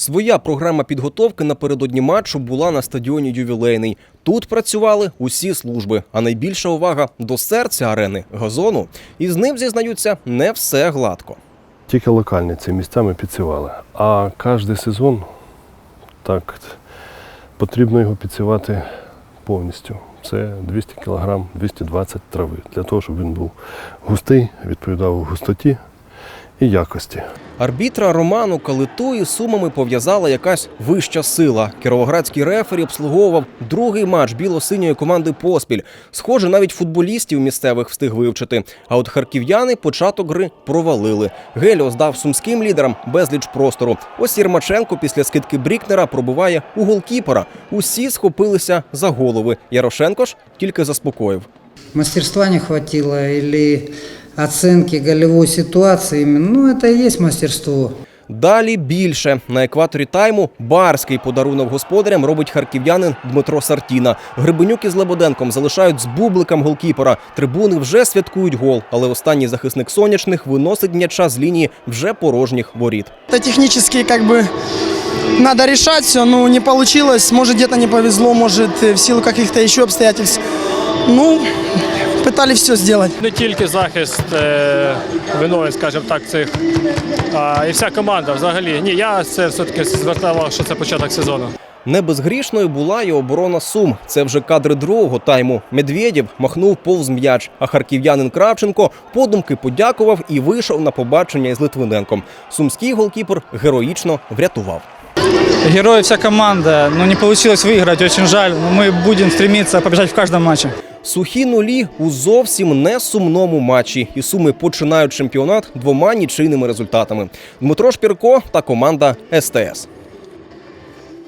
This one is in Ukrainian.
Своя програма підготовки напередодні матчу була на стадіоні ювілейний. Тут працювали усі служби, а найбільша увага до серця арени газону. І з ним зізнаються не все гладко. Тільки локальні ці місця ми підсівали. А кожен сезон так потрібно його підсівати повністю. Це 200 кг, 220 трави, для того, щоб він був густий, відповідав густоті і якості. Арбітра Роману Калиту із сумами пов'язала якась вища сила. Кіровоградський рефері обслуговував другий матч біло-синьої команди поспіль. Схоже, навіть футболістів місцевих встиг вивчити. А от харків'яни початок гри провалили. Геліо здав сумським лідерам безліч простору. Ось Єрмаченко після скидки Брікнера пробиває у голкіпера. Усі схопилися за голови. Ярошенко ж тільки заспокоїв. Мастерства не хватило или оценки голевой ситуации. именно. Ну, это и есть мастерство. Далі більше на екваторі тайму барський подарунок господарям робить харків'янин Дмитро Сартіна. Гребенюк із Лебеденком залишають з бубликом голкіпера. Трибуни вже святкують гол, але останній захисник сонячних виносить м'яча з лінії вже порожніх воріт. Это технически как бы надо решать все, но не получилось. Может где-то не повезло, может э, в силу каких-то еще обстоятельств. Ну, пытались все сделать. Не тільки захист е, виною, скажімо так, цих, а і вся команда взагалі. Ні, я це все-таки звертав увагу, що це початок сезону. Не безгрішною була і оборона Сум. Це вже кадри другого тайму. Медведєв махнув повз м'яч, а харків'янин Кравченко подумки подякував і вийшов на побачення із Литвиненком. Сумський голкіпер героїчно врятував. Герои вся команда, но не получилось выиграть, очень жаль. Но мы будем стремиться побежать в каждом матче. Сухі нулі у зовсім не сумному матчі, і суми починають чемпіонат двома нічийними результатами. Дмитро Шпірко та команда СТС.